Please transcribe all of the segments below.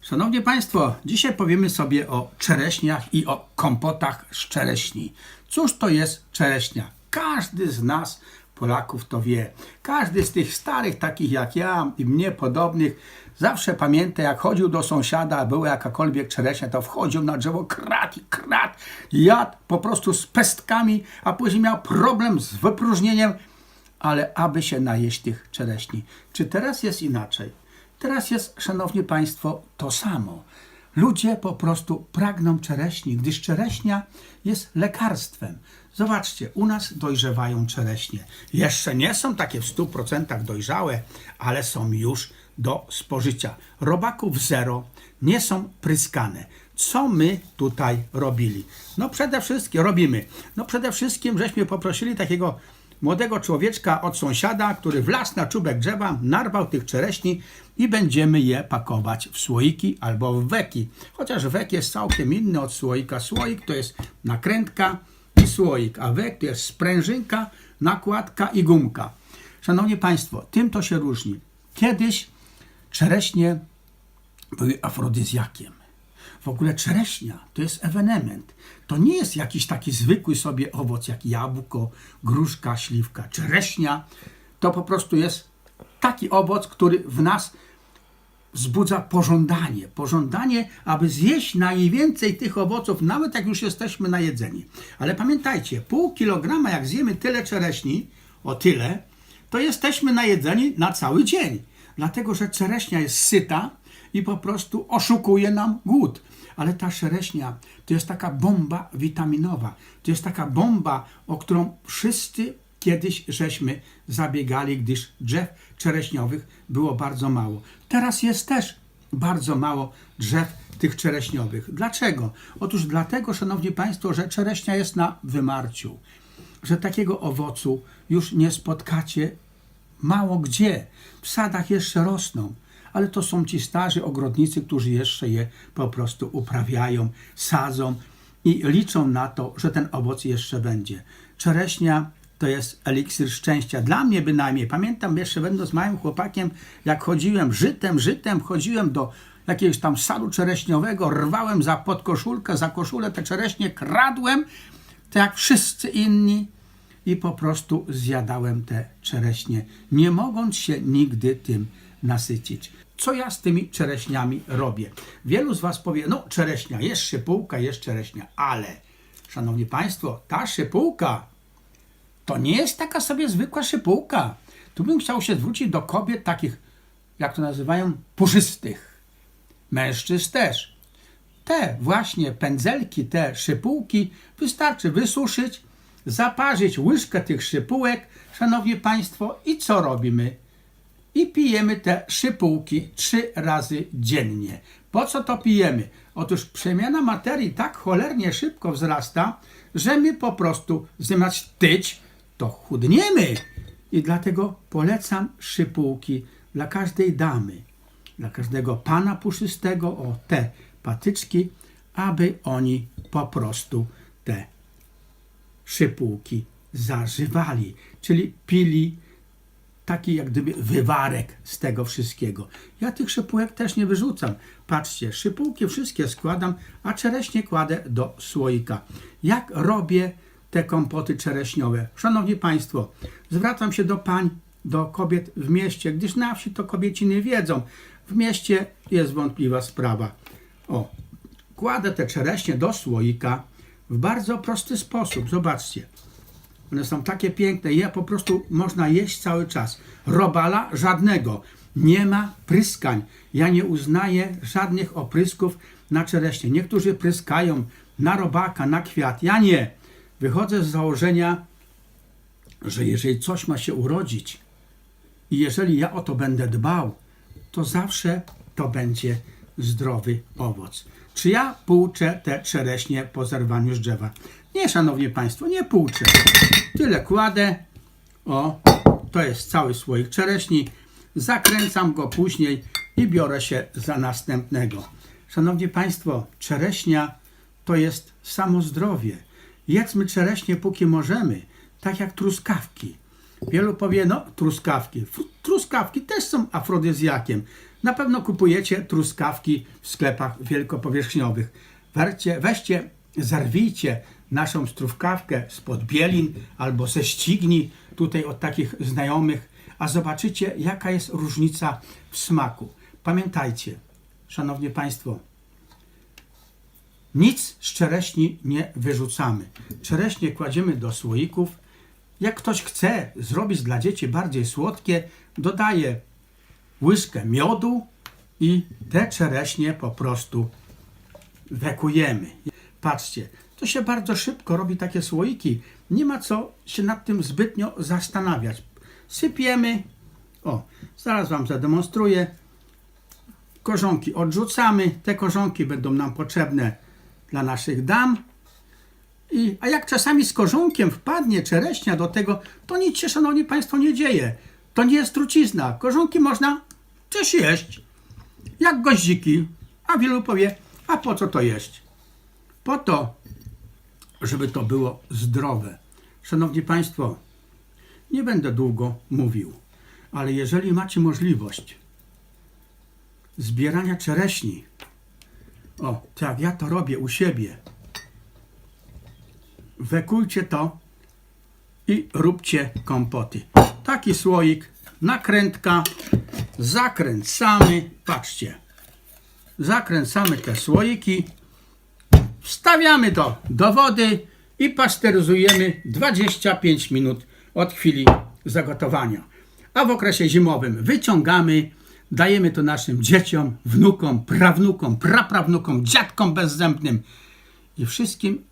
Szanowni Państwo, dzisiaj powiemy sobie o czereśniach i o kompotach z czereśni. Cóż to jest czereśnia? Każdy z nas, Polaków, to wie. Każdy z tych starych, takich jak ja i mnie podobnych, zawsze pamięta, jak chodził do sąsiada, była jakakolwiek czereśnia, to wchodził na drzewo, krat i krat, jadł po prostu z pestkami, a później miał problem z wypróżnieniem, ale aby się najeść tych czereśni. Czy teraz jest inaczej? Teraz jest, szanowni państwo, to samo. Ludzie po prostu pragną czereśni, gdyż czereśnia jest lekarstwem. Zobaczcie, u nas dojrzewają czereśnie. Jeszcze nie są takie w 100% dojrzałe, ale są już do spożycia. Robaków zero, nie są pryskane. Co my tutaj robili? No przede wszystkim robimy. No przede wszystkim żeśmy poprosili takiego młodego człowieczka od sąsiada, który wlazł na czubek drzewa, narwał tych czereśni i będziemy je pakować w słoiki albo w weki. Chociaż wek jest całkiem inny od słoika. Słoik to jest nakrętka i słoik, a wek to jest sprężynka, nakładka i gumka. Szanowni Państwo, tym to się różni. Kiedyś czereśnie były afrodyzjakiem. W ogóle czereśnia to jest ewenement. To nie jest jakiś taki zwykły sobie owoc jak jabłko, gruszka, śliwka. Czereśnia to po prostu jest taki owoc, który w nas wzbudza pożądanie. Pożądanie, aby zjeść najwięcej tych owoców, nawet jak już jesteśmy najedzeni. Ale pamiętajcie, pół kilograma, jak zjemy tyle czereśni, o tyle, to jesteśmy najedzeni na cały dzień. Dlatego, że czereśnia jest syta i po prostu oszukuje nam głód. Ale ta czereśnia to jest taka bomba witaminowa. To jest taka bomba, o którą wszyscy kiedyś żeśmy zabiegali, gdyż drzew czereśniowych było bardzo mało. Teraz jest też bardzo mało drzew tych czereśniowych. Dlaczego? Otóż dlatego, szanowni państwo, że czereśnia jest na wymarciu. Że takiego owocu już nie spotkacie mało gdzie. W sadach jeszcze rosną, ale to są ci starzy ogrodnicy, którzy jeszcze je po prostu uprawiają, sadzą i liczą na to, że ten owoc jeszcze będzie. Czereśnia to jest eliksir szczęścia. Dla mnie bynajmniej. Pamiętam jeszcze będąc małym chłopakiem, jak chodziłem żytem, żytem, chodziłem do jakiegoś tam sadu czereśniowego, rwałem za podkoszulkę, za koszulę te czereśnie, kradłem, tak jak wszyscy inni i po prostu zjadałem te czereśnie, nie mogąc się nigdy tym nasycić. Co ja z tymi czereśniami robię? Wielu z Was powie, no czereśnia, jest szypułka, jest czereśnia, ale, Szanowni Państwo, ta szypułka to nie jest taka sobie zwykła szypułka. Tu bym chciał się zwrócić do kobiet takich, jak to nazywają, puszystych. Mężczyzn też. Te właśnie pędzelki, te szypułki wystarczy wysuszyć, zaparzyć łyżkę tych szypułek, szanowni państwo, i co robimy? I pijemy te szypułki trzy razy dziennie. Po co to pijemy? Otóż przemiana materii tak cholernie szybko wzrasta, że my po prostu zamiast tyć, to chudniemy. I dlatego polecam szypułki dla każdej damy, dla każdego pana puszystego, o te patyczki, aby oni po prostu te szypułki zażywali, czyli pili taki jak gdyby wywarek z tego wszystkiego. Ja tych szypułek też nie wyrzucam. Patrzcie, szypułki wszystkie składam, a czereśnie kładę do słoika. Jak robię te kompoty czereśniowe? Szanowni Państwo, zwracam się do pań, do kobiet w mieście, gdyż na wsi to kobieciny wiedzą. W mieście jest wątpliwa sprawa. O, kładę te czereśnie do słoika w bardzo prosty sposób. Zobaczcie. One są takie piękne, je po prostu można jeść cały czas. Robala żadnego. Nie ma pryskań. Ja nie uznaję żadnych oprysków na czereśnie. Niektórzy pryskają na robaka, na kwiat. Ja nie. Wychodzę z założenia, że jeżeli coś ma się urodzić i jeżeli ja o to będę dbał, to zawsze to będzie zdrowy owoc. Czy ja płuczę te czereśnie po zerwaniu z drzewa? Nie, szanowni państwo, nie płuczę. Tyle kładę. O, to jest cały słoik czereśni. Zakręcam go później i biorę się za następnego. Szanowni państwo, czereśnia to jest samo zdrowie. Jedzmy czereśnie póki możemy. tak jak truskawki. Wielu powie, no truskawki. Truskawki też są afrodyzjakiem. Na pewno kupujecie truskawki w sklepach wielkopowierzchniowych. Weźcie, weźcie, zerwijcie naszą strówkawkę spod bielin albo ze ścigni, tutaj od takich znajomych, a zobaczycie, jaka jest różnica w smaku. Pamiętajcie, szanowni państwo, nic z czereśni nie wyrzucamy. Czereśnie kładziemy do słoików. Jak ktoś chce zrobić dla dzieci bardziej słodkie, dodaje łyżkę miodu i te czereśnie po prostu wekujemy. Patrzcie, to się bardzo szybko robi takie słoiki. Nie ma co się nad tym zbytnio zastanawiać. Sypiemy. O, zaraz Wam zademonstruję. Korzonki odrzucamy. Te korzonki będą nam potrzebne dla naszych dam. I, a jak czasami z korzonkiem wpadnie czereśnia do tego, to nic się, szanowni państwo, nie dzieje. To nie jest trucizna. Korzonki można też jeść. Jak goździki. A wielu powie, a po co to jeść? Po to, żeby to było zdrowe. Szanowni Państwo, nie będę długo mówił, ale jeżeli macie możliwość zbierania czereśni, o, tak ja to robię u siebie, wekujcie to i róbcie kompoty. Taki słoik, nakrętka, zakręcamy, patrzcie, zakręcamy te słoiki, wstawiamy to do wody i pasteryzujemy 25 minut od chwili zagotowania. A w okresie zimowym wyciągamy, dajemy to naszym dzieciom, wnukom, prawnukom, praprawnukom, dziadkom bezzębnym i wszystkim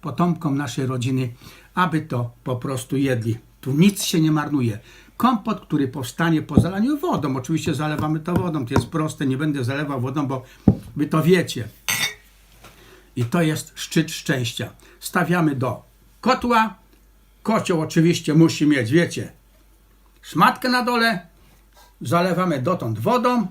potomkom naszej rodziny, aby to po prostu jedli. Tu nic się nie marnuje. Kompot, który powstanie po zalaniu wodą, oczywiście zalewamy to wodą, to jest proste, nie będę zalewał wodą, bo wy to wiecie. I to jest szczyt szczęścia. Stawiamy do kotła. Kocioł oczywiście musi mieć, wiecie, szmatkę na dole. Zalewamy dotąd wodą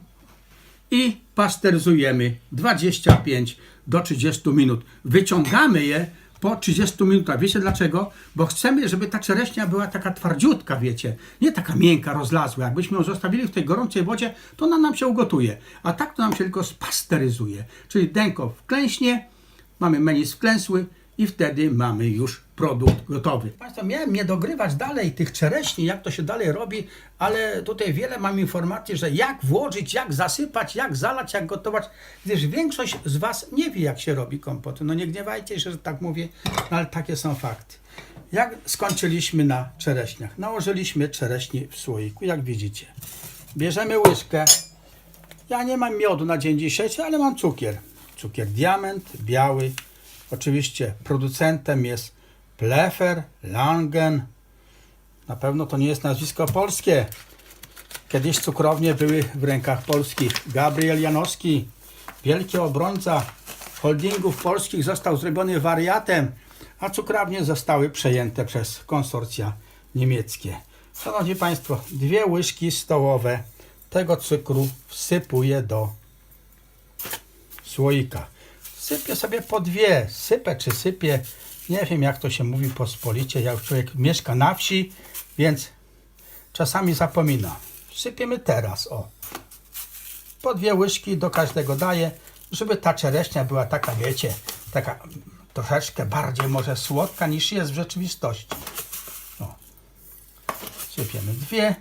i pasteryzujemy 25 do 30 minut. Wyciągamy je po 30 minutach. Wiecie dlaczego? Bo chcemy, żeby ta czereśnia była taka twardziutka, wiecie. Nie taka miękka, rozlazła. Jakbyśmy ją zostawili w tej gorącej wodzie, to ona nam się ugotuje. A tak to nam się tylko spasteryzuje. Czyli denko wklęśnie, mamy menis wklęsły i wtedy mamy już produkt gotowy. Państwo, miałem nie dogrywać dalej tych czereśni, jak to się dalej robi, ale tutaj wiele mam informacji, że jak włożyć, jak zasypać, jak zalać, jak gotować, gdyż większość z Was nie wie, jak się robi kompot. No nie gniewajcie się, że tak mówię, no ale takie są fakty. Jak skończyliśmy na czereśniach? Nałożyliśmy czereśni w słoiku, jak widzicie. Bierzemy łyżkę. Ja nie mam miodu na dzień dzisiejszy, ale mam cukier. Cukier diament, biały. Oczywiście producentem jest Plefer, Langen. Na pewno to nie jest nazwisko polskie. Kiedyś cukrownie były w rękach polskich. Gabriel Janowski, wielki obrońca holdingów polskich, został zrobiony wariatem, a cukrownie zostały przejęte przez konsorcja niemieckie. Szanowni Państwo, dwie łyżki stołowe tego cukru wsypuję do słoika. Sypię sobie po dwie, sypę czy sypię, nie wiem jak to się mówi pospolicie, jak człowiek mieszka na wsi, więc czasami zapomina. Sypiemy teraz, o. Po dwie łyżki do każdego daję, żeby ta czereśnia była taka, wiecie, taka troszeczkę bardziej może słodka niż jest w rzeczywistości. O. Sypiemy dwie,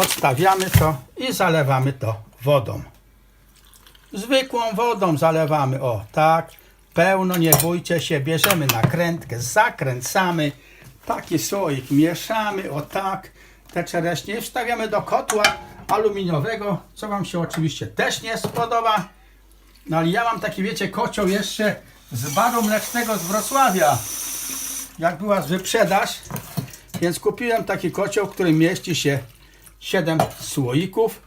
odstawiamy to i zalewamy to wodą. Zwykłą wodą zalewamy, o tak, pełno, nie bójcie się, bierzemy nakrętkę, zakręcamy, taki słoik mieszamy, o tak, te czereśnie wstawiamy do kotła aluminiowego, co Wam się oczywiście też nie spodoba, no ale ja mam taki, wiecie, kocioł jeszcze z baru mlecznego z Wrocławia, jak była wyprzedaż, więc kupiłem taki kocioł, w którym mieści się 7 słoików,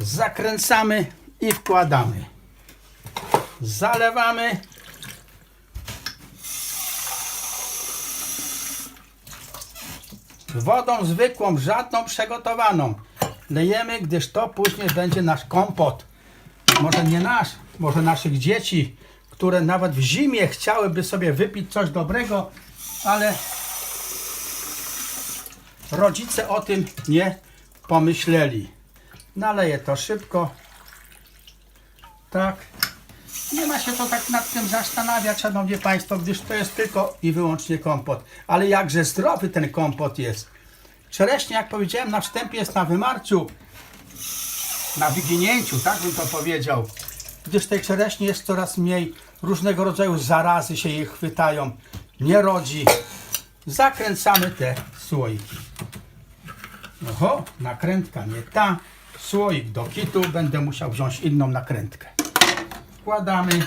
zakręcamy i wkładamy. Zalewamy. Wodą zwykłą, żadną przygotowaną. Lejemy, gdyż to później będzie nasz kompot. Może nie nasz, może naszych dzieci, które nawet w zimie chciałyby sobie wypić coś dobrego, ale rodzice o tym nie pomyśleli. Naleję to szybko. Tak. Nie ma się to tak nad tym zastanawiać, szanowni państwo, gdyż to jest tylko i wyłącznie kompot. Ale jakże zdrowy ten kompot jest. Czereśnia, jak powiedziałem na wstępie, jest na wymarciu, na wyginięciu, tak bym to powiedział. Gdyż tej czereśni jest coraz mniej, różnego rodzaju zarazy się jej chwytają, nie rodzi. Zakręcamy te słoiki. Oho, nakrętka nie ta. Słoik do kitu, będę musiał wziąć inną nakrętkę. Wkładamy.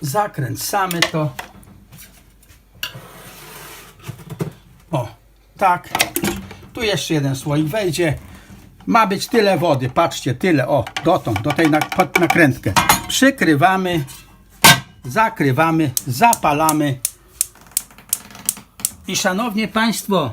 Zakręcamy to. O, tak. Tu jeszcze jeden słoik wejdzie. Ma być tyle wody, patrzcie, tyle, o, dotąd, do tej nakrętkę. Przykrywamy, zakrywamy, zapalamy. I szanowni Państwo,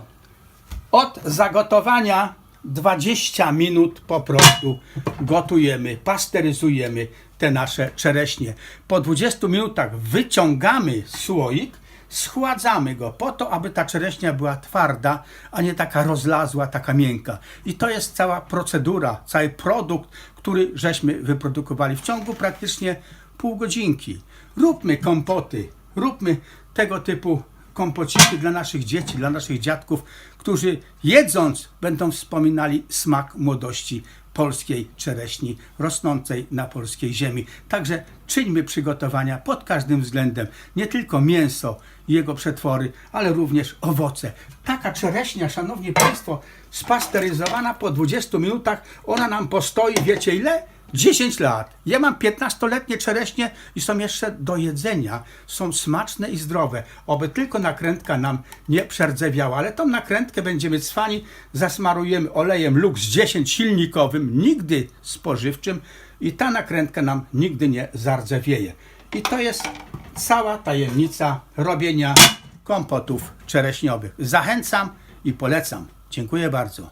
od zagotowania 20 minut po prostu gotujemy, pasteryzujemy te nasze czereśnie. Po 20 minutach wyciągamy słoik, schładzamy go po to, aby ta czereśnia była twarda, a nie taka rozlazła, taka miękka. I to jest cała procedura, cały produkt, który żeśmy wyprodukowali w ciągu praktycznie pół godzinki. Róbmy kompoty, róbmy tego typu kompociki dla naszych dzieci, dla naszych dziadków, którzy jedząc będą wspominali smak młodości polskiej czereśni rosnącej na polskiej ziemi. Także czyńmy przygotowania pod każdym względem. Nie tylko mięso i jego przetwory, ale również owoce. Taka czereśnia, szanowni państwo, spasteryzowana po 20 minutach, ona nam postoi, wiecie ile? 10 lat. Ja mam 15-letnie czereśnie i są jeszcze do jedzenia. Są smaczne i zdrowe. Oby tylko nakrętka nam nie przerdzewiała. Ale tą nakrętkę będziemy cwani, zasmarujemy olejem Lux 10 silnikowym, nigdy spożywczym i ta nakrętka nam nigdy nie zardzewieje. I to jest cała tajemnica robienia kompotów czereśniowych. Zachęcam i polecam. Dziękuję bardzo.